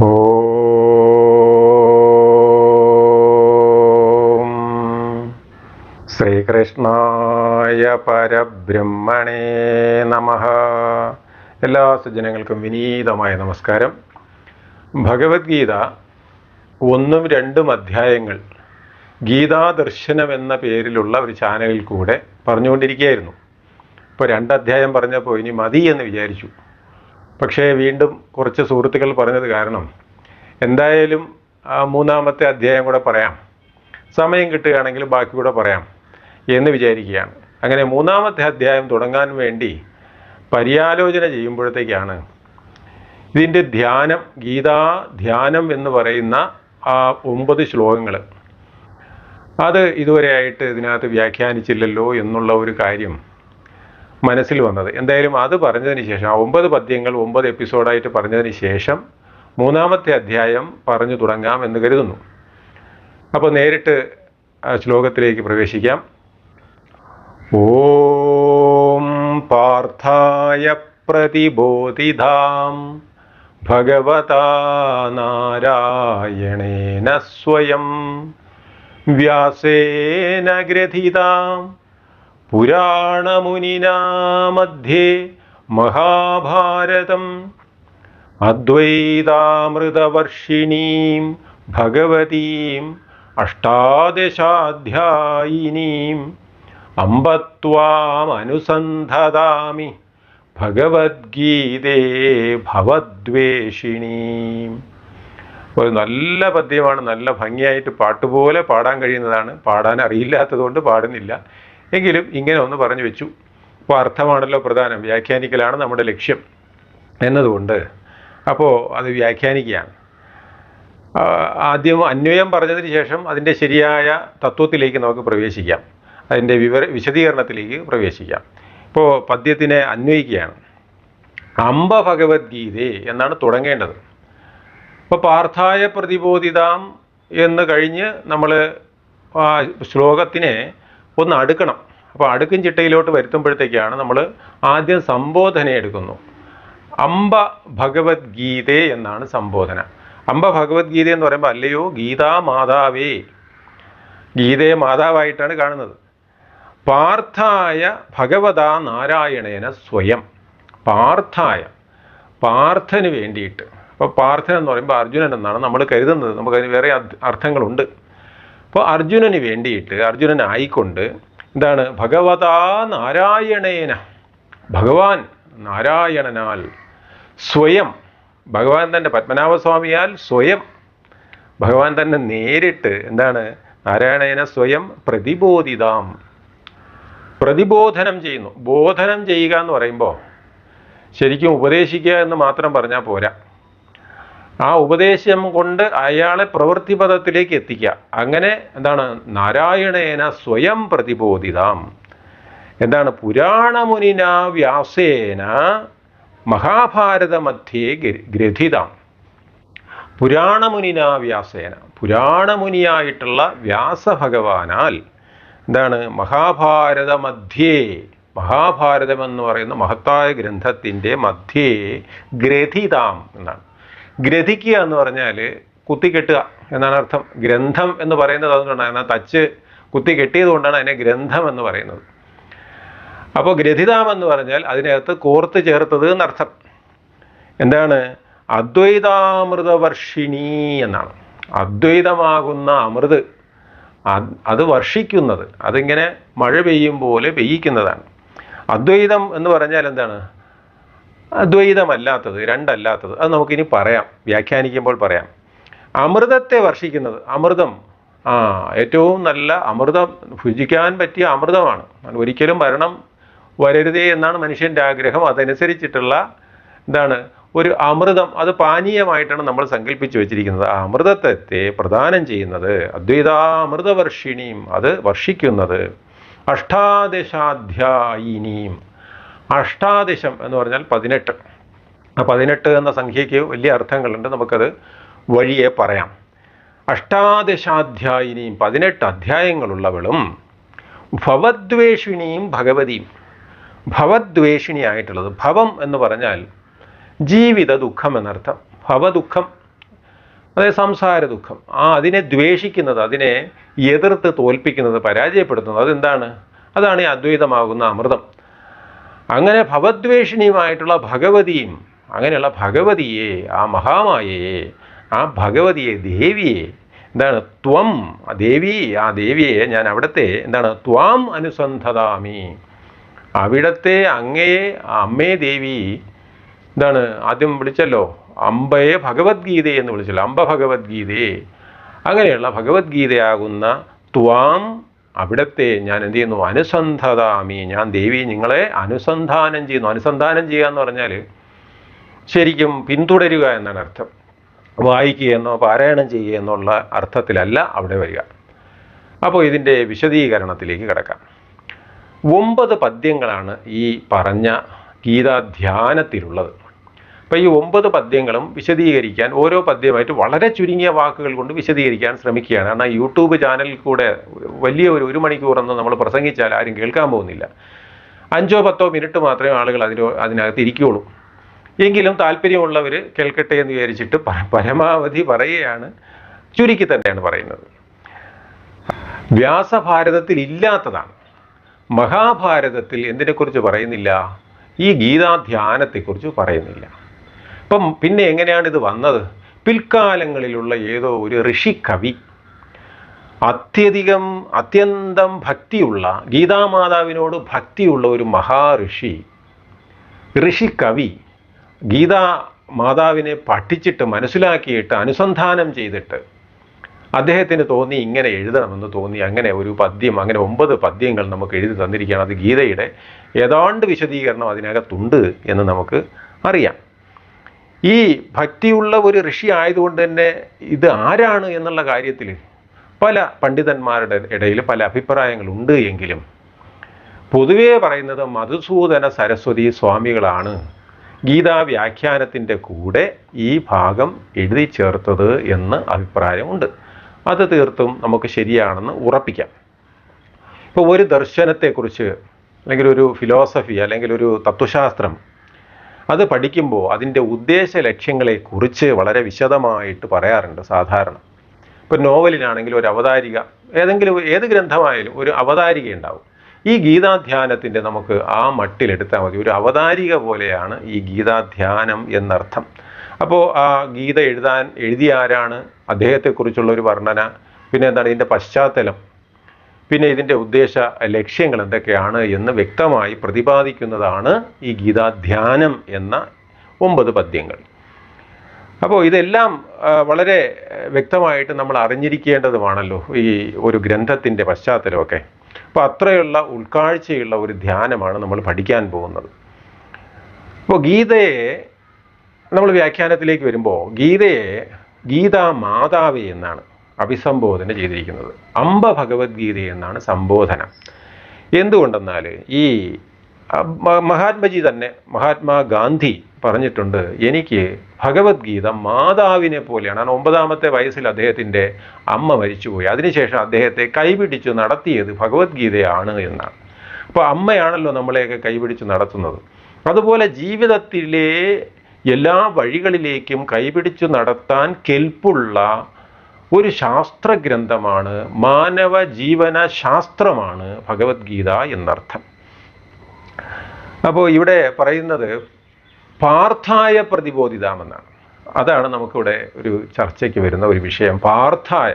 ശ്രീകൃഷ്ണായ പരബ്രഹ്മണേ നമ. എല്ലാ സജ്ജനങ്ങൾക്കും വിനീതമായ നമസ്കാരം. ഭഗവത്ഗീത ഒന്നും രണ്ടും അധ്യായങ്ങൾ ഗീതാദർശനം എന്ന പേരിലുള്ള ഒരു ചാനലിൽ കൂടെ പറഞ്ഞുകൊണ്ടിരിക്കുകയായിരുന്നു. ഇപ്പോൾ രണ്ട് അധ്യായം പറഞ്ഞപ്പോൾ ഇനി മതി എന്ന് വിചാരിച്ചു. പക്ഷേ വീണ്ടും കുറച്ച് സുഹൃത്തുക്കൾ പറഞ്ഞത് കാരണം. എന്തായാലും മൂന്നാമത്തെ അധ്യായം കൂടെ പറയാം. സമയം കിട്ടുകയാണെങ്കിൽ ബാക്കി കൂടെ പറയാം എന്ന് വിചാരിക്കുകയാണ്. അങ്ങനെ മൂന്നാമത്തെ അധ്യായം തുടങ്ങാൻ വേണ്ടി പര്യാലോചന ചെയ്യുമ്പോഴത്തേക്കാണ് ഇതിന്റെ ധ്യാനം ഗീതാ ധ്യാനം എന്ന് പറയുന്ന ആ ഒമ്പത് ശ്ലോകങ്ങൾ. അത് ഇതുവരെയായിട്ട് ഇതിനകത്ത് വ്യാഖ്യാനിച്ചില്ലല്ലോ എന്നുള്ള ഒരു കാര്യം മനസ്സിൽ വന്നത്. എന്തായാലും അത് പറഞ്ഞതിന് ശേഷം ആ ഒമ്പത് പദ്യങ്ങൾ ഒമ്പത് എപ്പിസോഡായിട്ട് പറഞ്ഞതിന് ശേഷം മൂന്നാമത്തെ അധ്യായം പറഞ്ഞു തുടങ്ങാം എന്ന് കരുതുന്നു. അപ്പോൾ നേരിട്ട് ശ്ലോകത്തിലേക്ക് പ്രവേശിക്കാം. ഓം പാർത്ഥായ പ്രതിബോധിതാം ഭഗവതാ നാരായണേന സ്വയം വ്യാസേന ഗ്രഥിതാം പുരാണമുനിനാ മധ്യേ മഹാഭാരതം. അദ്വൈതാമൃതവർഷിണീം ഭഗവതീം അഷ്ടാദശാധ്യായിനീം അമ്പത്വാമനുസന്ധതാമി ഭഗവത്ഗീതേ ഭവദ്വേഷിണീം. ഒരു നല്ല പദ്യമാണ് നല്ല ഭംഗിയായിട്ട് പാട്ടുപോലെ പാടാൻ കഴിയുന്നതാണ്. പാടാൻ അറിയില്ലാത്തതുകൊണ്ട് പാടുന്നില്ല. എങ്കിലും ഇങ്ങനെ ഒന്ന് പറഞ്ഞു വെച്ചു. അപ്പോൾ അർത്ഥമാണല്ലോ പ്രധാനം വ്യാഖ്യാനിക്കലാണ് നമ്മുടെ ലക്ഷ്യം എന്നതുകൊണ്ട്. അപ്പോൾ അത് വ്യാഖ്യാനിക്കുകയാണ്. ആദ്യം അന്വയം പറഞ്ഞതിന് ശേഷം അതിന്റെ ശരിയായ തത്വത്തിലേക്ക് നമുക്ക് പ്രവേശിക്കാം. അതിന്റെ വിവര വിശദീകരണത്തിലേക്ക് പ്രവേശിക്കാം. ഇപ്പോൾ പദ്യത്തിനെ അന്വയിക്കുകയാണ്. അംബ ഭഗവത്ഗീതേ എന്നാണ് തുടങ്ങേണ്ടത്. ഇപ്പോൾ പാർത്ഥായ പ്രതിബോധിതാം എന്ന് കഴിഞ്ഞ് നമ്മൾ ശ്ലോകത്തിനെ ഒന്ന് അടുക്കണം. അപ്പോൾ അടുക്കും ചിട്ടയിലോട്ട് വരുത്തുമ്പോഴത്തേക്കാണ് നമ്മൾ ആദ്യം സംബോധന എടുക്കുന്നു. അംബ ഭഗവത്ഗീതേ എന്നാണ് സംബോധന. അംബ ഭഗവത്ഗീത എന്ന് പറയുമ്പോൾ അല്ലയോ ഗീതാ മാതാവേ. ഗീതയെ മാതാവായിട്ടാണ് കാണുന്നത്. പാർത്ഥായ ഭഗവതാ നാരായണേന സ്വയം. പാർത്ഥായ പാർത്ഥന് വേണ്ടിയിട്ട്. അപ്പോൾ പാർത്ഥൻ എന്ന് പറയുമ്പോൾ അർജുനൻ എന്നാണ് നമ്മൾ കരുതുന്നത്. നമുക്കതിന് വേറെ അർത്ഥ- അർത്ഥങ്ങളുണ്ട്. അപ്പോൾ അർജുനന് വേണ്ടിയിട്ട് അർജുനനായിക്കൊണ്ട് എന്താണ്? ഭഗവതാ നാരായണേന. ഭഗവാൻ നാരായണനാൽ സ്വയം ഭഗവാൻ തന്നെ പത്മനാഭസ്വാമിയാൽ സ്വയം ഭഗവാൻ തന്നെ നേരിട്ട് എന്താണ്? നാരായണേന സ്വയം പ്രതിബോധിതാം. പ്രതിബോധനം ചെയ്യുന്നു. ബോധനം ചെയ്യുക എന്ന് പറയുമ്പോൾ ശരിക്കും ഉപദേശിക്കുക എന്ന് മാത്രം പറഞ്ഞാൽ പോരാ. ആ ഉപദേശം കൊണ്ട് അയാളെ പ്രവൃത്തിപഥത്തിലേക്ക് എത്തിക്കുക. അങ്ങനെ എന്താണ്? നാരായണേന സ്വയം പ്രതിബോധിതാം. എന്താണ്? പുരാണമുനിന വ്യാസേന മഹാഭാരത മധ്യേ ഗ്രഥിതാം. പുരാണമുനിന വ്യാസേന. പുരാണമുനിയായിട്ടുള്ള വ്യാസഭഗവാനാൽ എന്താണ്? മഹാഭാരത മധ്യേ മഹാഭാരതം എന്ന് പറയുന്ന മഹത്തായ ഗ്രന്ഥത്തിന്റെ മധ്യേ ഗ്രഥിതാം എന്നാണ്. ഗ്രഥിക്കുക എന്ന് പറഞ്ഞാൽ കുത്തിക്കെട്ടുക എന്നാണ് അർത്ഥം. ഗ്രന്ഥം എന്ന് പറയുന്നത് അതുകൊണ്ടാണ്. എന്നാൽ തച്ച് കുത്തി കെട്ടിയത് കൊണ്ടാണ് അതിനെ ഗ്രന്ഥം എന്ന് പറയുന്നത്. അപ്പോൾ ഗ്രഥിതാം എന്ന് പറഞ്ഞാൽ അതിനകത്ത് കോർത്ത് ചേർത്തത് എന്നർത്ഥം. എന്താണ്? അദ്വൈതാമൃതവർഷിണി എന്നാണ്. അദ്വൈതമാകുന്ന അമൃത്. അത് വർഷിക്കുന്നത്. അതിങ്ങനെ മഴ പെയ്യും പോലെ പെയ്യിക്കുന്നതാണ്. അദ്വൈതം എന്ന് പറഞ്ഞാൽ എന്താണ്? അദ്വൈതമല്ലാത്തത് രണ്ടല്ലാത്തത് അത് നമുക്കിനി പറയാം വ്യാഖ്യാനിക്കുമ്പോൾ പറയാം. അമൃതത്തെ വർഷിക്കുന്നത് അമൃതം ആ ഏറ്റവും നല്ല അമൃതം ഭുജിക്കാൻ പറ്റിയ അമൃതമാണ്. ഒരിക്കലും മരണം വരരുതേ എന്നാണ് മനുഷ്യന്റെ ആഗ്രഹം. അതനുസരിച്ചിട്ടുള്ള എന്താണ് ഒരു അമൃതം അത് പാനീയമായിട്ടാണ് നമ്മൾ സങ്കല്പിച്ചു വെച്ചിരിക്കുന്നത്. ആ അമൃതത്തെ പ്രദാനം ചെയ്യുന്നത് അദ്വൈതാമൃതവർഷിണിയും അത് വർഷിക്കുന്നത് അഷ്ടാദശാധ്യായിനിയും അഷ്ടാദശം എന്ന് പറഞ്ഞാൽ പതിനെട്ട്. ആ പതിനെട്ട് എന്ന സംഖ്യയ്ക്ക് വലിയ അർത്ഥങ്ങളുണ്ട്. നമുക്കത് വഴിയെ പറയാം. അഷ്ടാദശാധ്യായിനിയും പതിനെട്ട് അധ്യായങ്ങളുള്ളവളും ഭവദ്വേഷിണിയും ഭഗവതിയും. ഭവദ്വേഷിണിയായിട്ടുള്ളത് ഭവം എന്ന് പറഞ്ഞാൽ ജീവിത ദുഃഖം എന്നർത്ഥം. ഭവദുഃഖം അതായത് സംസാര ദുഃഖം. ആ അതിനെ ദ്വേഷിക്കുന്നത് അതിനെ എതിർത്ത് തോൽപ്പിക്കുന്നത് പരാജയപ്പെടുത്തുന്നത് അതെന്താണ്? അതാണ് ഈ അദ്വൈതമാകുന്ന അമൃതം. അങ്ങനെ ഭവദ്വേഷിണിയുമായിട്ടുള്ള ഭഗവതിയും അങ്ങനെയുള്ള ഭഗവതിയെ ആ മഹാമായയെ ആ ഭഗവതിയെ ദേവിയെ എന്താണ് ത്വം ആ ദേവി ആ ദേവിയെ ഞാൻ അവിടുത്തെ എന്താണ് ത്വാം അനുസന്ധതാമി. അവിടത്തെ അങ്ങയെ അമ്മേ ദേവി എന്താണ് ആദ്യം വിളിച്ചല്ലോ അമ്പയെ ഭഗവത്ഗീതയെ എന്ന് വിളിച്ചല്ലോ അമ്പ ഭഗവത്ഗീതയെ അങ്ങനെയുള്ള ഭഗവത്ഗീതയാകുന്ന ത്വാം അവിടത്തെ ഞാൻ എന്ത് ചെയ്യുന്നു? അനുസന്ധതാമി. ഞാൻ ദേവി നിങ്ങളെ അനുസന്ധാനം ചെയ്യുന്നു. അനുസന്ധാനം ചെയ്യുക എന്ന് പറഞ്ഞാൽ ശരിക്കും പിന്തുടരുക എന്നാണ് അർത്ഥം. വായിക്കുക എന്നോ പാരായണം ചെയ്യുക എന്നുള്ള അർത്ഥത്തിലല്ല അവിടെ വരിക. അപ്പോൾ ഇതിന്റെ വിശദീകരണത്തിലേക്ക് കിടക്കാം. ഒമ്പത് പദ്യങ്ങളാണ് ഈ പറഞ്ഞ ഗീതാധ്യാനത്തിലുള്ളത്. അപ്പോൾ ഈ ഒമ്പത് പദ്യങ്ങളും വിശദീകരിക്കാൻ ഓരോ പദ്യമായിട്ട് വളരെ ചുരുങ്ങിയ വാക്കുകൾ കൊണ്ട് വിശദീകരിക്കാൻ ശ്രമിക്കുകയാണ്. കാരണം യൂട്യൂബ് ചാനലിൽ കൂടെ വലിയ ഒരു ഒരു മണിക്കൂറൊന്നും നമ്മൾ പ്രസംഗിച്ചാൽ ആരും കേൾക്കാൻ പോകുന്നില്ല. അഞ്ചോ പത്തോ മിനിറ്റ് മാത്രമേ ആളുകൾ അതിന് അതിനകത്ത് ഇരിക്കുകയുള്ളൂ എങ്കിലും താല്പര്യമുള്ളവർ കേൾക്കട്ടെ എന്ന് വിചാരിച്ചിട്ട് പരമാവധി പറയുകയാണ്. ചുരുക്കി തന്നെയാണ് പറയുന്നത്. വ്യാസഭാരതത്തിൽ ഇല്ലാത്തതാണ്. മഹാഭാരതത്തിൽ എന്തിനെക്കുറിച്ച് പറയുന്നില്ല? ഈ ഗീതാധ്യാനത്തെക്കുറിച്ച് പറയുന്നില്ല. അപ്പം പിന്നെ എങ്ങനെയാണ് ഇത് വന്നത്? പിൽക്കാലങ്ങളിലുള്ള ഏതോ ഒരു ഋഷി കവി അത്യധികം അത്യന്തം ഭക്തിയുള്ള ഗീതാമാതാവിനോട് ഭക്തിയുള്ള ഒരു മഹാഋഷി ഋഷി കവി ഗീതാ മാതാവിനെ പഠിച്ചിട്ട് മനസ്സിലാക്കിയിട്ട് അനുസന്ധാനം ചെയ്തിട്ട് അദ്ദേഹത്തിന് തോന്നി ഇങ്ങനെ എഴുതണമെന്ന് തോന്നി അങ്ങനെ ഒരു പദ്യം അങ്ങനെ ഒമ്പത് പദ്യങ്ങൾ നമുക്ക് എഴുതി തന്നിരിക്കുകയാണ്. അത് ഗീതയുടെ ഏതാണ്ട് വിശദീകരണം അതിനകത്തുണ്ട് എന്ന് നമുക്ക് അറിയാം. ഈ ഭക്തിയുള്ള ഒരു ഋഷി ആയതുകൊണ്ട് തന്നെ ഇത് ആരാണ് എന്നുള്ള കാര്യത്തിൽ പല പണ്ഡിതന്മാരുടെ ഇടയിൽ പല അഭിപ്രായങ്ങളുണ്ട് എങ്കിലും പൊതുവേ പറയുന്നത് മധുസൂദന സരസ്വതി സ്വാമികളാണ്. ഗീതാ വ്യാഖ്യാനത്തിന്റെ കൂടെ ഈ ഭാഗം എഴുതി ചേർത്തത് എന്ന് അഭിപ്രായമുണ്ട്. അത് തീർത്തും നമുക്ക് ശരിയാണെന്ന് ഉറപ്പിക്കാം. ഇപ്പോൾ ഒരു ദർശനത്തെക്കുറിച്ച് അല്ലെങ്കിൽ ഒരു ഫിലോസഫി അല്ലെങ്കിൽ ഒരു തത്വശാസ്ത്രം അത് പഠിക്കുമ്പോൾ അതിന്റെ ഉദ്ദേശ ലക്ഷ്യങ്ങളെക്കുറിച്ച് വളരെ വിശദമായിട്ട് പറയാറുണ്ട് സാധാരണ. ഇപ്പോൾ നോവലിനാണെങ്കിൽ ഒരു അവതാരിക ഏതെങ്കിലും ഏത് ഗ്രന്ഥമായാലും ഒരു അവതാരിക ഉണ്ടാവും. ഈ ഗീതാധ്യാനത്തിന്റെ നമുക്ക് ആ മട്ടിലെടുത്താൽ മതി. ഒരു അവതാരിക പോലെയാണ് ഈ ഗീതാധ്യാനം എന്നർത്ഥം. അപ്പോൾ ആ ഗീത എഴുതാൻ എഴുതിയ ആരാണ്? അദ്ദേഹത്തെക്കുറിച്ചുള്ള ഒരു വർണന. പിന്നെ എന്താണ്? ഇതിന്റെ പശ്ചാത്തലം. പിന്നെ ഇതിന്റെ ഉദ്ദേശ ലക്ഷ്യങ്ങൾ എന്തൊക്കെയാണ് എന്ന് വ്യക്തമായി പ്രതിപാദിക്കുന്നതാണ് ഈ ഗീതാധ്യാനം എന്ന ഒമ്പത് പദ്യങ്ങൾ. അപ്പോൾ ഇതെല്ലാം വളരെ വ്യക്തമായിട്ട് നമ്മൾ അറിഞ്ഞിരിക്കേണ്ടതുമാണല്ലോ ഈ ഒരു ഗ്രന്ഥത്തിന്റെ പശ്ചാത്തലമൊക്കെ. അപ്പോൾ അത്രയുള്ള ഉൾക്കാഴ്ചയുള്ള ഒരു ധ്യാനമാണ് നമ്മൾ പഠിക്കാൻ പോകുന്നത്. അപ്പോൾ ഗീതയെ നമ്മൾ വ്യാഖ്യാനത്തിലേക്ക് വരുമ്പോൾ ഗീതയെ ഗീതാ മാതാവ് എന്നാണ് അഭിസംബോധന ചെയ്തിരിക്കുന്നത്. അമ്പ ഭഗവത്ഗീത എന്നാണ് സംബോധന. എന്തുകൊണ്ടെന്നാൽ ഈ മഹാത്മജി തന്നെ മഹാത്മാഗാന്ധി പറഞ്ഞിട്ടുണ്ട് എനിക്ക് ഭഗവത്ഗീത മാതാവിനെ പോലെയാണ്. കാരണം ഒമ്പതാമത്തെ വയസ്സിൽ അദ്ദേഹത്തിന്റെ അമ്മ മരിച്ചുപോയി. അതിനുശേഷം അദ്ദേഹത്തെ കൈപിടിച്ചു നടത്തിയത് ഭഗവത്ഗീതയാണ് എന്നാണ്. അപ്പോൾ അമ്മയാണല്ലോ നമ്മളെയൊക്കെ കൈപിടിച്ചു നടത്തുന്നത്. അതുപോലെ ജീവിതത്തിലെ എല്ലാ വഴികളിലേക്കും കൈപിടിച്ചു നടത്താൻ കെൽപ്പുള്ള ഒരു ശാസ്ത്രഗ്രന്ഥമാണ് മാനവ ജീവന ശാസ്ത്രമാണ് ഭഗവത്ഗീത എന്നർത്ഥം. അപ്പോൾ ഇവിടെ പറയുന്നത് പാർത്ഥായ പ്രതിബോധിതാമെന്നാണ്. അതാണ് നമുക്കിവിടെ ഒരു ചർച്ചയ്ക്ക് വരുന്ന ഒരു വിഷയം. പാർത്ഥായ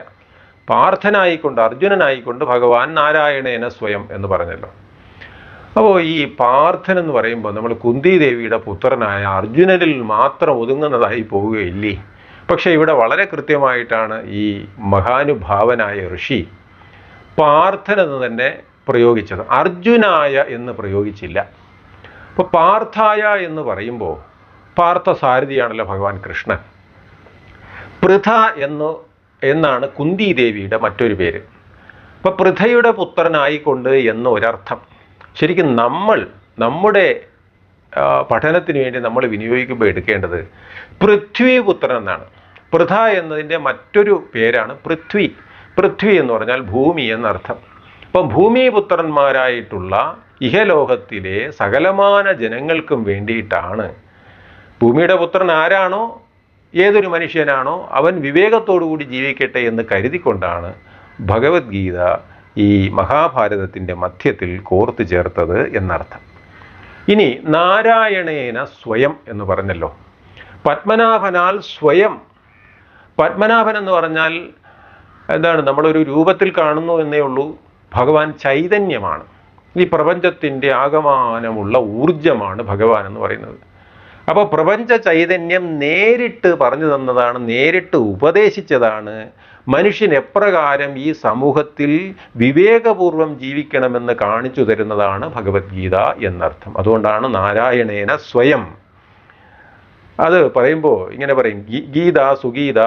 പാർത്ഥനായിക്കൊണ്ട് അർജുനനായിക്കൊണ്ട് ഭഗവാൻ നാരായണേന സ്വയം എന്ന് പറഞ്ഞല്ലോ. അപ്പോൾ ഈ പാർത്ഥൻ എന്ന് പറയുമ്പോൾ നമ്മൾ കുന്തി ദേവിയുടെ പുത്രനായ അർജുനനിൽ മാത്രം ഒതുങ്ങുന്നതായി പോവുകയില്ലേ? പക്ഷേ ഇവിടെ വളരെ കൃത്യമായിട്ടാണ് ഈ മഹാനുഭാവനായ ഋഷി പാർത്ഥൻ എന്ന് തന്നെ പ്രയോഗിച്ചത്. അർജുനായ എന്ന് പ്രയോഗിച്ചില്ല. അപ്പോൾ പാർത്ഥായ എന്ന് പറയുമ്പോൾ പാർത്ഥസാരഥിയാണല്ലോ ഭഗവാൻ കൃഷ്ണൻ. പൃഥ എന്ന് എന്നാണ് കുന്തി ദേവിയുടെ മറ്റൊരു പേര്. അപ്പോൾ പൃഥയുടെ പുത്രനായിക്കൊണ്ട് എന്ന് ഒരർത്ഥം ശരിക്കും നമ്മൾ നമ്മുടെ പഠനത്തിന് വേണ്ടി നമ്മൾ വിനിയോഗിക്കുമ്പോൾ എടുക്കേണ്ടത് പൃഥ്വിപുത്രൻ എന്നാണ്. പൃഥ എന്നതിന്റെ മറ്റൊരു പേരാണ് പൃഥ്വി. പൃഥ്വി എന്ന് പറഞ്ഞാൽ ഭൂമി എന്നർത്ഥം. അപ്പം ഭൂമിപുത്രന്മാരായിട്ടുള്ള ഇഹലോകത്തിലെ സകലമാന ജനങ്ങൾക്കും വേണ്ടിയിട്ടാണ്. ഭൂമിയുടെ പുത്രൻ ആരാണോ? ഏതൊരു മനുഷ്യനാണോ? അവൻ വിവേകത്തോടുകൂടി ജീവിക്കട്ടെ എന്ന് കരുതിക്കൊണ്ടാണ് ഭഗവത്ഗീത ഈ മഹാഭാരതത്തിന്റെ മധ്യത്തിൽ കോർത്തു ചേർത്തത് എന്നർത്ഥം. ഇനി നാരായണേന സ്വയം എന്ന് പറഞ്ഞല്ലോ. പത്മനാഭനാൽ സ്വയം. പത്മനാഭൻ എന്ന് പറഞ്ഞാൽ എന്താണ്? നമ്മളൊരു രൂപത്തിൽ കാണുന്നു എന്നേ ഉള്ളൂ. ഭഗവാൻ ചൈതന്യമാണ്. ഈ പ്രപഞ്ചത്തിന്റെ ആകമാനമുള്ള ഊർജമാണ് ഭഗവാൻ എന്ന് പറയുന്നത്. അപ്പോൾ പ്രപഞ്ച ചൈതന്യം നേരിട്ട് പറഞ്ഞു തന്നതാണ് നേരിട്ട് ഉപദേശിച്ചതാണ്. മനുഷ്യൻ എപ്രകാരം ഈ സമൂഹത്തിൽ വിവേകപൂർവം ജീവിക്കണമെന്ന് കാണിച്ചു തരുന്നതാണ് ഭഗവത്ഗീത എന്നർത്ഥം. അതുകൊണ്ടാണ് നാരായണേന സ്വയം. അത് പറയുമ്പോൾ ഇങ്ങനെ പറയും "ഗീ- ഗീത സുഗീത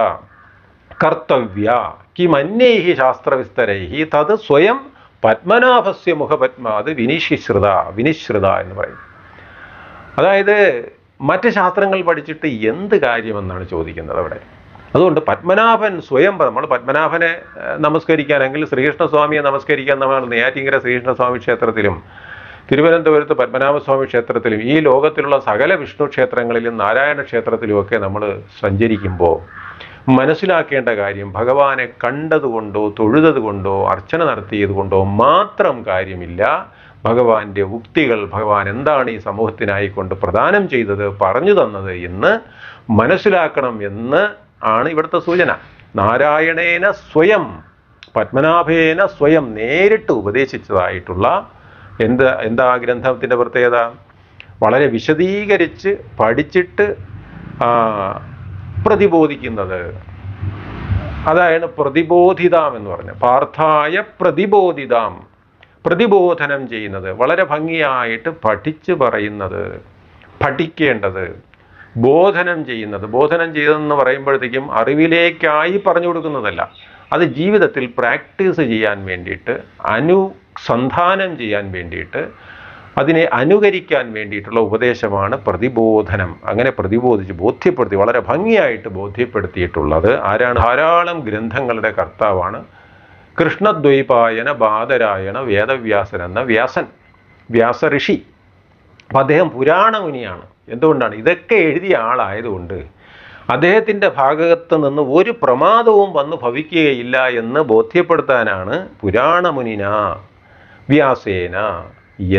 കർത്തവ്യ കിമന്യൈഹി ശാസ്ത്രവിസ്തരൈഹി തത് സ്വയം പത്മനാഭസ്യ മുഖപത്മാത് വിനിശ്രിത വിനിശ്രിത എന്ന് പറയും. അതായത് മറ്റ് ശാസ്ത്രങ്ങൾ പഠിച്ചിട്ട് എന്ത് കാര്യമെന്നാണ് ചോദിക്കുന്നത് അവിടെ? അതുകൊണ്ട് പത്മനാഭൻ സ്വയം നമ്മൾ പത്മനാഭനെ നമസ്കരിക്കാനെങ്കിൽ ശ്രീകൃഷ്ണസ്വാമിയെ നമസ്കരിക്കാൻ നമ്മൾ നെയ്യാറ്റിങ്കര ശ്രീകൃഷ്ണസ്വാമി ക്ഷേത്രത്തിലും തിരുവനന്തപുരത്ത് പത്മനാഭസ്വാമി ക്ഷേത്രത്തിലും ഈ ലോകത്തിലുള്ള സകല വിഷ്ണു ക്ഷേത്രങ്ങളിലും നാരായണ ക്ഷേത്രത്തിലുമൊക്കെ നമ്മൾ സഞ്ചരിക്കുമ്പോൾ മനസ്സിലാക്കേണ്ട കാര്യം ഭഗവാനെ കണ്ടതുകൊണ്ടോ തൊഴുതതുകൊണ്ടോ അർച്ചന നടത്തിയത് കൊണ്ടോ മാത്രം കാര്യമില്ല. ഭഗവാന്റെ ഉക്തികൾ ഭഗവാൻ എന്താണ് ഈ സമൂഹത്തിനായി കൊണ്ട് പ്രദാനം ചെയ്തത് പറഞ്ഞു തന്നത് എന്ന് മനസ്സിലാക്കണം എന്ന് ആണ് ഇവിടുത്തെ സൂചന. നാരായണേന സ്വയം പത്മനാഭേന സ്വയം നേരിട്ട് ഉപദേശിച്ചതായിട്ടുള്ള എന്ത് എന്താ ഗ്രന്ഥത്തിന്റെ പ്രത്യേകത? വളരെ വിശദീകരിച്ച് പഠിച്ചിട്ട് പ്രതിബോധിക്കുന്നത്. അതാണ് പ്രതിബോധിതാം എന്ന് പറഞ്ഞത് പാർത്ഥായ പ്രതിബോധിതാം. പ്രതിബോധനം ചെയ്യുന്നത് വളരെ ഭംഗിയായിട്ട് പഠിച്ചു പറയുന്നത് പഠിക്കേണ്ടത് ബോധനം ചെയ്യുന്നത്. ബോധനം ചെയ്തതെന്ന് പറയുമ്പോഴത്തേക്കും അറിവിലേക്കായി പറഞ്ഞു കൊടുക്കുന്നതല്ല. അത് ജീവിതത്തിൽ പ്രാക്ടീസ് ചെയ്യാൻ വേണ്ടിയിട്ട് അനുസന്ധാനം ചെയ്യാൻ വേണ്ടിയിട്ട് അതിനെ അനുകരിക്കാൻ വേണ്ടിയിട്ടുള്ള ഉപദേശമാണ് പ്രതിബോധനം. അങ്ങനെ പ്രതിബോധിച്ച് ബോധ്യപ്പെടുത്തി വളരെ ഭംഗിയായിട്ട് ബോധ്യപ്പെടുത്തിയിട്ടുള്ളത് ആരാണ്? ധാരാളം ഗ്രന്ഥങ്ങളുടെ കർത്താവാണ് കൃഷ്ണദ്വൈപായന ബാധരായണ വേദവ്യാസൻ എന്ന വ്യാസൻ വ്യാസ ഋഷി അപ്പം അദ്ദേഹം പുരാണമുനിയാണ്. എന്തുകൊണ്ടാണ്? ഇതൊക്കെ എഴുതിയ ആളായതുകൊണ്ട് അദ്ദേഹത്തിന്റെ ഭാഗത്ത് നിന്ന് ഒരു പ്രമാദവും വന്നു ഭവിക്കുകയില്ല എന്ന് ബോധ്യപ്പെടുത്താനാണ് പുരാണമുനിന വ്യാസേന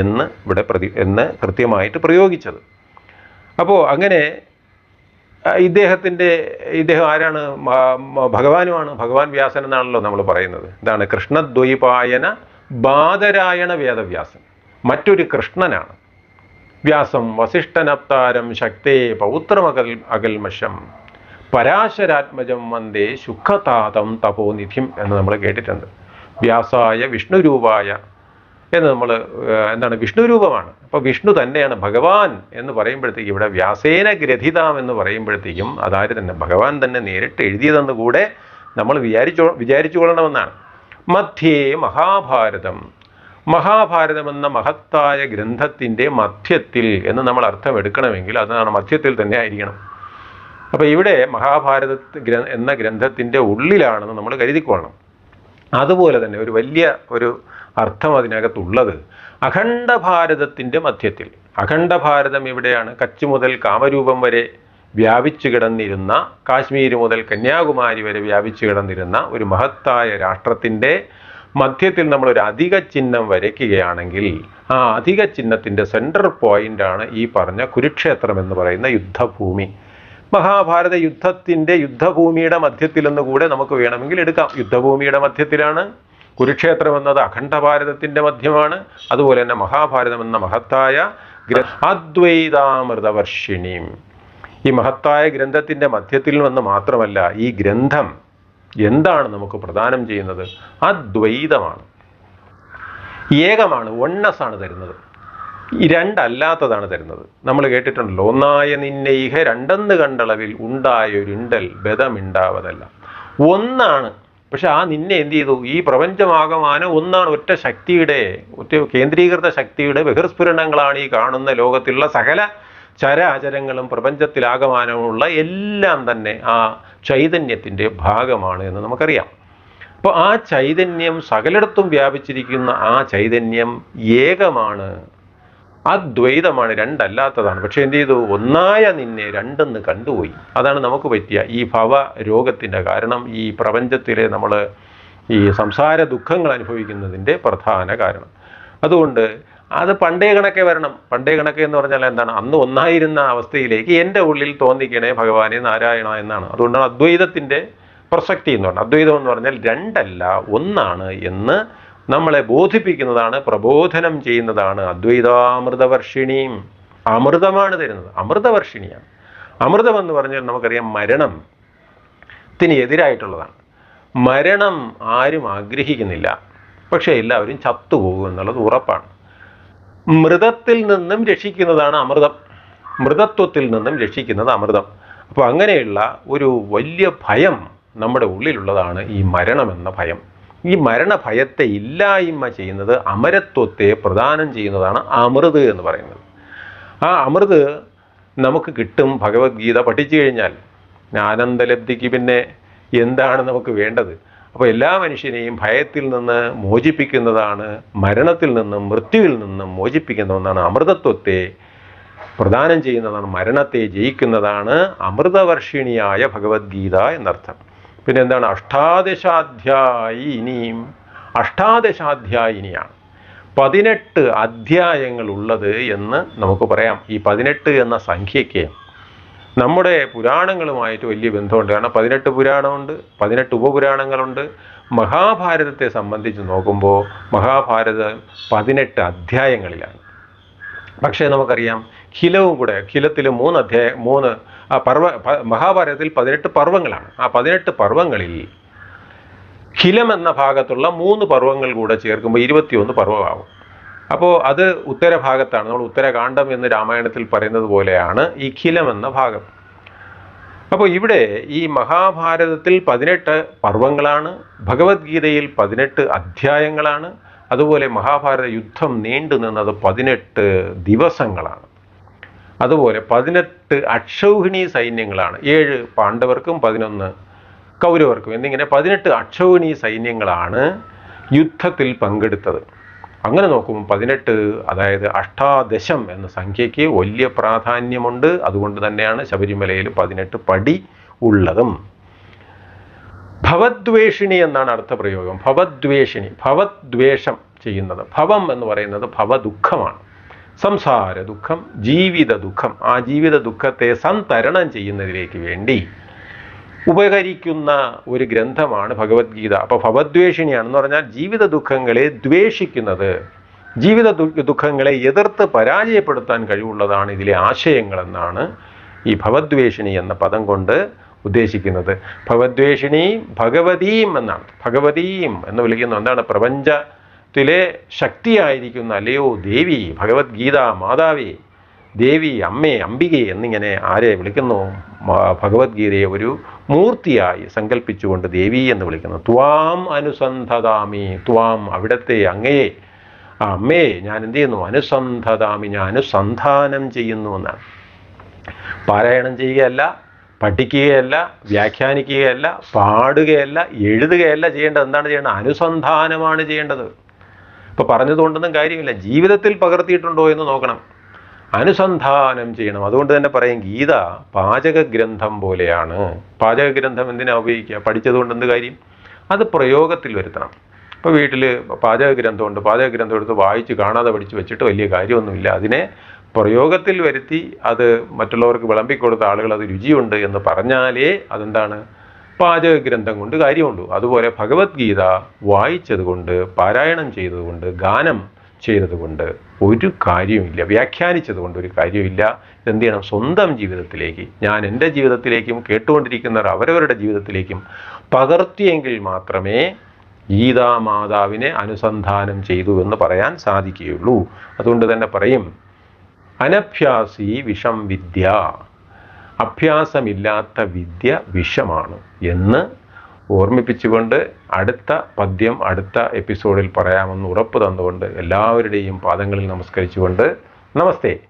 എന്ന് ഇവിടെ പ്രതി എന്ന് കൃത്യമായിട്ട് പ്രയോഗിച്ചത്. അപ്പോൾ അങ്ങനെ ഇദ്ദേഹത്തിന്റെ ഇദ്ദേഹം ആരാണ്? ഭഗവാനുമാണ്. ഭഗവാൻ വ്യാസൻ എന്നാണല്ലോ നമ്മൾ പറയുന്നത്. ഇതാണ് കൃഷ്ണദ്വൈപായന ബാദരായണ വേദവ്യാസൻ. മറ്റൊരു കൃഷ്ണനാണ്. വ്യാസം വസിഷ്ഠനപ്താരം ശക്തേ പൗത്രമകൽ അകൽമഷം. പരാശരാത്മജം വന്ദേ ശുഖതാതം തപോനിധിം എന്ന് നമ്മൾ കേട്ടിട്ടുണ്ട്. വ്യാസായ വിഷ്ണുരൂപായ എന്ന് നമ്മൾ എന്താണ് വിഷ്ണു രൂപമാണ്. അപ്പോൾ വിഷ്ണു തന്നെയാണ് ഭഗവാൻ എന്ന് പറയുമ്പോഴത്തേക്കും ഇവിടെ വ്യാസേന ഗ്രഥിതാം എന്ന് പറയുമ്പോഴത്തേക്കും അതായത് തന്നെ? ഭഗവാൻ തന്നെ നേരിട്ട് എഴുതിയതെന്ന് കൂടെ നമ്മൾ വിചാരിച്ചോ വിചാരിച്ചു കൊള്ളണമെന്നാണ് മധ്യേ മഹാഭാരതം. മഹാഭാരതം എന്ന മഹത്തായ ഗ്രന്ഥത്തിന്റെ മധ്യത്തിൽ എന്ന് നമ്മൾ അർത്ഥം എടുക്കണമെങ്കിൽ അതാണ് മധ്യത്തിൽ തന്നെ ആയിരിക്കണം. അപ്പോൾ ഇവിടെ മഹാഭാരത എന്ന ഗ്രന്ഥത്തിന്റെ ഉള്ളിലാണെന്ന് നമ്മൾ കരുതിക്കൊള്ളണം. അതുപോലെ തന്നെ ഒരു വലിയ ഒരു അർത്ഥം അതിനകത്തുള്ളത് അഖണ്ഡ ഭാരതത്തിന്റെ മധ്യത്തിൽ. അഖണ്ഡ ഭാരതം എവിടെയാണ്? കച്ച് മുതൽ കാമരൂപം വരെ വ്യാപിച്ചു കിടന്നിരുന്ന കാശ്മീർ മുതൽ കന്യാകുമാരി വരെ വ്യാപിച്ചു കിടന്നിരുന്ന ഒരു മഹത്തായ രാഷ്ട്രത്തിന്റെ മധ്യത്തിൽ നമ്മൾ ഒരു അധിക ചിഹ്നം വരയ്ക്കുകയാണെങ്കിൽ ആ അധിക ചിഹ്നത്തിന്റെ സെൻട്രൽ പോയിന്റാണ് ഈ പറഞ്ഞ കുരുക്ഷേത്രം എന്ന് പറയുന്ന യുദ്ധഭൂമി. മഹാഭാരത യുദ്ധത്തിന്റെ യുദ്ധഭൂമിയുടെ മധ്യത്തിലെന്ന് കൂടെ നമുക്ക് വേണമെങ്കിൽ എടുക്കാം. യുദ്ധഭൂമിയുടെ മധ്യത്തിലാണ് കുരുക്ഷേത്രം എന്നത് അഖണ്ഡ ഭാരതത്തിന്റെ മധ്യമാണ് അതുപോലെ തന്നെ മഹാഭാരതം എന്ന മഹത്തായ ഗ്ര അദ്വൈതാമൃതവർഷിണിയും ഈ മഹത്തായ ഗ്രന്ഥത്തിന്റെ മധ്യത്തിൽ നിന്ന് മാത്രമല്ല ഈ ഗ്രന്ഥം എന്താണ് നമുക്ക് പ്രദാനം ചെയ്യുന്നത്? അദ്വൈതമാണ്. ഏകമാണ് ഒണ്ണസ് ആണ് തരുന്നത് രണ്ടല്ലാത്തതാണ് തരുന്നത്. നമ്മൾ കേട്ടിട്ടുണ്ടല്ലോ ഒന്നായ നിന്നെ ഇഹ രണ്ടെന്ന് കണ്ടളവിൽ ഉണ്ടായൊരുണ്ടൽ ബദമിണ്ടാവതല്ല. ഒന്നാണ് പക്ഷെ ആ നിന്നെ എന്ത് ചെയ്തു? ഈ പ്രപഞ്ചമാകമാനം ഒന്നാണ് ഒറ്റ ശക്തിയുടെ ഒറ്റ കേന്ദ്രീകൃത ശക്തിയുടെ ബഹിർസ്ഫുരണങ്ങളാണ് ഈ കാണുന്ന ലോകത്തിലുള്ള സകല ചരാചരങ്ങളും പ്രപഞ്ചത്തിലാകമാനമുള്ള എല്ലാം തന്നെ ആ ചൈതന്യത്തിന്റെ ഭാഗമാണ് എന്ന് നമുക്കറിയാം. അപ്പോൾ ആ ചൈതന്യം സകലിടത്തും വ്യാപിച്ചിരിക്കുന്ന ആ ചൈതന്യം ഏകമാണ്. അദ്വൈതമാണ് രണ്ടല്ലാത്തതാണ്. പക്ഷെ എന്ത് ചെയ്തു? ഒന്നായ നിന്നെ രണ്ടെന്ന് കണ്ടുപോയി. അതാണ് നമുക്ക് പറ്റിയ ഈ ഭവ രോഗത്തിന്റെ കാരണം ഈ പ്രപഞ്ചത്തിലെ നമ്മൾ ഈ സംസാര ദുഃഖങ്ങൾ അനുഭവിക്കുന്നതിന്റെ പ്രധാന കാരണം. അതുകൊണ്ട് അത് പണ്ടേ കണക്കെ വരണം. പണ്ടേ കണക്കെ എന്ന് പറഞ്ഞാൽ എന്താണ്? അന്ന് ഒന്നായിരുന്ന അവസ്ഥയിലേക്ക് എന്റെ ഉള്ളിൽ തോന്നിക്കണേ ഭഗവാനെ നാരായണ എന്നാണ്. അതുകൊണ്ടാണ് അദ്വൈതത്തിന്റെ പ്രസക്തി എന്ന് പറഞ്ഞാൽ അദ്വൈതം എന്ന് പറഞ്ഞാൽ രണ്ടല്ല ഒന്നാണ് എന്ന് നമ്മളെ ബോധിപ്പിക്കുന്നതാണ് പ്രബോധനം ചെയ്യുന്നതാണ് അദ്വൈതാമൃതവർഷിണിയും അമൃതമാണ് തരുന്നത്. അമൃതവർഷിണിയാണ്. അമൃതം എന്ന് പറഞ്ഞാൽ നമുക്കറിയാം മരണം ത്തിന് എതിരായിട്ടുള്ളതാണ്. മരണം ആരും ആഗ്രഹിക്കുന്നില്ല. പക്ഷേ എല്ലാവരും ചത്തുപോകും എന്നുള്ളത് ഉറപ്പാണ്. മൃതത്തിൽ നിന്നും രക്ഷിക്കുന്നതാണ് അമൃതം. മൃതത്വത്തിൽ നിന്നും രക്ഷിക്കുന്നത് അമൃതം. അപ്പോൾ അങ്ങനെയുള്ള ഒരു വലിയ ഭയം നമ്മുടെ ഉള്ളിലുള്ളതാണ് ഈ മരണമെന്ന ഭയം. ഈ മരണഭയത്തെ ഇല്ലായ്മ ചെയ്യുന്നത് അമരത്വത്തെ പ്രദാനം ചെയ്യുന്നതാണ് അമൃത് എന്ന് പറയുന്നത്. ആ അമൃത് നമുക്ക് കിട്ടും ഭഗവത്ഗീത പഠിച്ചു കഴിഞ്ഞാൽ. ആനന്ദലബ്ധിക്ക് പിന്നെ എന്താണ് നമുക്ക് വേണ്ടത്? അപ്പോൾ എല്ലാ മനുഷ്യനെയും ഭയത്തിൽ നിന്ന് മോചിപ്പിക്കുന്നതാണ് മരണത്തിൽ നിന്നും മൃത്യുവിൽ നിന്നും മോചിപ്പിക്കുന്ന ഒന്നാണ് അമൃതത്വത്തെ പ്രദാനം ചെയ്യുന്നതാണ് മരണത്തെ ജയിക്കുന്നതാണ് അമൃതവർഷിണിയായ ഭഗവത്ഗീത എന്നർത്ഥം. പിന്നെ എന്താണ് അഷ്ടാദശാധ്യായിനിയും അഷ്ടാദശാധ്യായിനിയാണ്. പതിനെട്ട് അധ്യായങ്ങൾ ഉള്ളത് എന്ന് നമുക്ക് പറയാം. ഈ പതിനെട്ട് എന്ന സംഖ്യയ്ക്ക് നമ്മുടെ പുരാണങ്ങളുമായിട്ട് വലിയ ബന്ധമുണ്ട്. കാരണം പതിനെട്ട് പുരാണമുണ്ട് പതിനെട്ട് ഉപപുരാണങ്ങളുണ്ട്. മഹാഭാരതത്തെ സംബന്ധിച്ച് നോക്കുമ്പോൾ മഹാഭാരതം പതിനെട്ട് അധ്യായങ്ങളിലാണ്. പക്ഷേ നമുക്കറിയാം ഖിലവും കൂടെ ഖിലത്തിൽ മൂന്ന് അധ്യായ മൂന്ന് ആ പർവ മഹാഭാരതത്തിൽ പതിനെട്ട് പർവങ്ങളാണ്. ആ പതിനെട്ട് പർവങ്ങളിൽ ഖിലം എന്ന ഭാഗത്തുള്ള മൂന്ന് പർവങ്ങൾ കൂടെ ചേർക്കുമ്പോൾ ഇരുപത്തിയൊന്ന് പർവമാവും. അപ്പോൾ അത് ഉത്തരഭാഗത്താണ് നമ്മൾ ഉത്തരകാന്ഡം എന്ന് രാമായണത്തിൽ പറയുന്നത് പോലെയാണ് ഈ ഖിലം എന്ന ഭാഗം. അപ്പോൾ ഇവിടെ ഈ മഹാഭാരതത്തിൽ പതിനെട്ട് പർവങ്ങളാണ് ഭഗവത്ഗീതയിൽ പതിനെട്ട് അധ്യായങ്ങളാണ് അതുപോലെ മഹാഭാരത യുദ്ധം നീണ്ടു നിന്നത് പതിനെട്ട് ദിവസങ്ങളാണ്. അതുപോലെ പതിനെട്ട് അക്ഷൗഹിണി സൈന്യങ്ങളാണ്. ഏഴ് പാണ്ഡവർക്കും പതിനൊന്ന് കൗരവർക്കും എന്നിങ്ങനെ പതിനെട്ട് അക്ഷൗഹിണി സൈന്യങ്ങളാണ് യുദ്ധത്തിൽ പങ്കെടുത്തത്. അങ്ങനെ നോക്കുമ്പോൾ പതിനെട്ട് അതായത് അഷ്ടാദശം എന്ന സംഖ്യയ്ക്ക് വലിയ പ്രാധാന്യമുണ്ട്. അതുകൊണ്ട് തന്നെയാണ് ശബരിമലയിൽ പതിനെട്ട് പടി ഉള്ളതും. ഭവദ്വേഷിണി എന്നാണ് അർത്ഥപ്രയോഗം ഭവദ്വേഷിണി ഭവദ്വേഷം ചെയ്യുന്നത്. ഭവം എന്ന് പറയുന്നത് ഭവദുഃഖമാണ്. സംസാര ദുഃഖം ജീവിത ദുഃഖം. ആ ജീവിത ദുഃഖത്തെ സന്തരണം ചെയ്യുന്നതിലേക്ക് വേണ്ടി ഉപകരിക്കുന്ന ഒരു ഗ്രന്ഥമാണ് ഭഗവത്ഗീത. അപ്പോൾ ഭവദ്വേഷിണിയാണെന്ന് പറഞ്ഞാൽ ജീവിത ദുഃഖങ്ങളെ ദ്വേഷിക്കുന്നത് ജീവിത ദുഃഖങ്ങളെ എതിർത്ത് പരാജയപ്പെടുത്താൻ കഴിവുള്ളതാണ് ഇതിലെ ആശയങ്ങളെന്നാണ് ഈ ഭവദ്വേഷിണി എന്ന പദം കൊണ്ട് ഉദ്ദേശിക്കുന്നത്. ഭവദ്വേഷിണി ഭഗവതീം എന്നാണ്. ഭഗവതീം എന്ന് വിളിക്കുന്നത് എന്താണ്? പ്രപഞ്ചത്തിലെ ശക്തിയായിരിക്കുന്ന അല്ലയോ ദേവി ഭഗവത്ഗീത മാതാവേ ദേവി അമ്മേ അംബികെ എന്നിങ്ങനെ ആരെ വിളിക്കുന്നു? ഭഗവത്ഗീതയെ ഒരു മൂർത്തിയായി സങ്കല്പിച്ചുകൊണ്ട് ദേവി എന്ന് വിളിക്കുന്നു. ത്വാം അനുസന്ധതാമി ത്വാം അവിടത്തെ അങ്ങയെ. അമ്മേ ഞാൻ എന്ത് ചെയ്യുന്നു? അനുസന്ധതാമി ഞാൻ അനുസന്ധാനം ചെയ്യുന്നു എന്നാണ്. പാരായണം ചെയ്യുകയല്ല പഠിക്കുകയല്ല വ്യാഖ്യാനിക്കുകയല്ല പാടുകയല്ല എഴുതുകയല്ല ചെയ്യേണ്ടത്. എന്താണ് ചെയ്യേണ്ടത്? അനുസന്ധാനമാണ് ചെയ്യേണ്ടത്. ഇപ്പൊ പറഞ്ഞതുകൊണ്ടൊന്നും കാര്യമില്ല. ജീവിതത്തിൽ പകർത്തിയിട്ടുണ്ടോ എന്ന് നോക്കണം. അനുസന്ധാനം ചെയ്യണം. അതുകൊണ്ട് തന്നെ പറയും ഗീത പാചക ഗ്രന്ഥം പോലെയാണ്. പാചക ഗ്രന്ഥം എന്തിനാ ഉപയോഗിക്കുക? പഠിച്ചതുകൊണ്ട് എന്ത് കാര്യം? അത് പ്രയോഗത്തിൽ വരുത്തണം. ഇപ്പോൾ വീട്ടിൽ പാചക ഗ്രന്ഥമുണ്ട് പാചക ഗ്രന്ഥം എടുത്ത് വായിച്ച് കാണാതെ പഠിച്ച് വെച്ചിട്ട് വലിയ കാര്യമൊന്നുമില്ല. അതിനെ പ്രയോഗത്തിൽ വരുത്തി അത് മറ്റുള്ളവർക്ക് വിളമ്പിക്കൊടുത്ത ആളുകൾ അത് രുചിയുണ്ട് എന്ന് പറഞ്ഞാലേ അതെന്താണ്? പാചക ഗ്രന്ഥം കൊണ്ട് കാര്യമുണ്ട്. അതുപോലെ ഭഗവത്ഗീത വായിച്ചതുകൊണ്ട് പാരായണം ചെയ്തതുകൊണ്ട് ഗാനം ചെയ്തതുകൊണ്ട് ഒരു കാര്യവുമില്ല. വ്യാഖ്യാനിച്ചതുകൊണ്ട് ഒരു കാര്യമില്ല എന്ത് ചെയ്യണം? സ്വന്തം ജീവിതത്തിലേക്ക് ഞാൻ എന്റെ ജീവിതത്തിലേക്കും കേട്ടുകൊണ്ടിരിക്കുന്നവർ അവരവരുടെ ജീവിതത്തിലേക്കും പകർത്തിയെങ്കിൽ മാത്രമേ ഗീതാമാതാവിനെ അനുസന്ധാനം ചെയ്തു എന്ന് പറയാൻ സാധിക്കുകയുള്ളൂ. അതുകൊണ്ട് തന്നെ പറയും അനഭ്യാസി വിഷം വിദ്യ. അഭ്യാസമില്ലാത്ത വിദ്യ വിഷമാണ് എന്ന് ഓർമ്മിപ്പിച്ചുകൊണ്ട് അടുത്ത പദ്യം അടുത്ത എപ്പിസോഡിൽ പറയാമെന്ന് ഉറപ്പ് തന്നുകൊണ്ട് എല്ലാവരുടെയും പാദങ്ങളിൽ നമസ്കരിച്ചുകൊണ്ട് നമസ്തേ.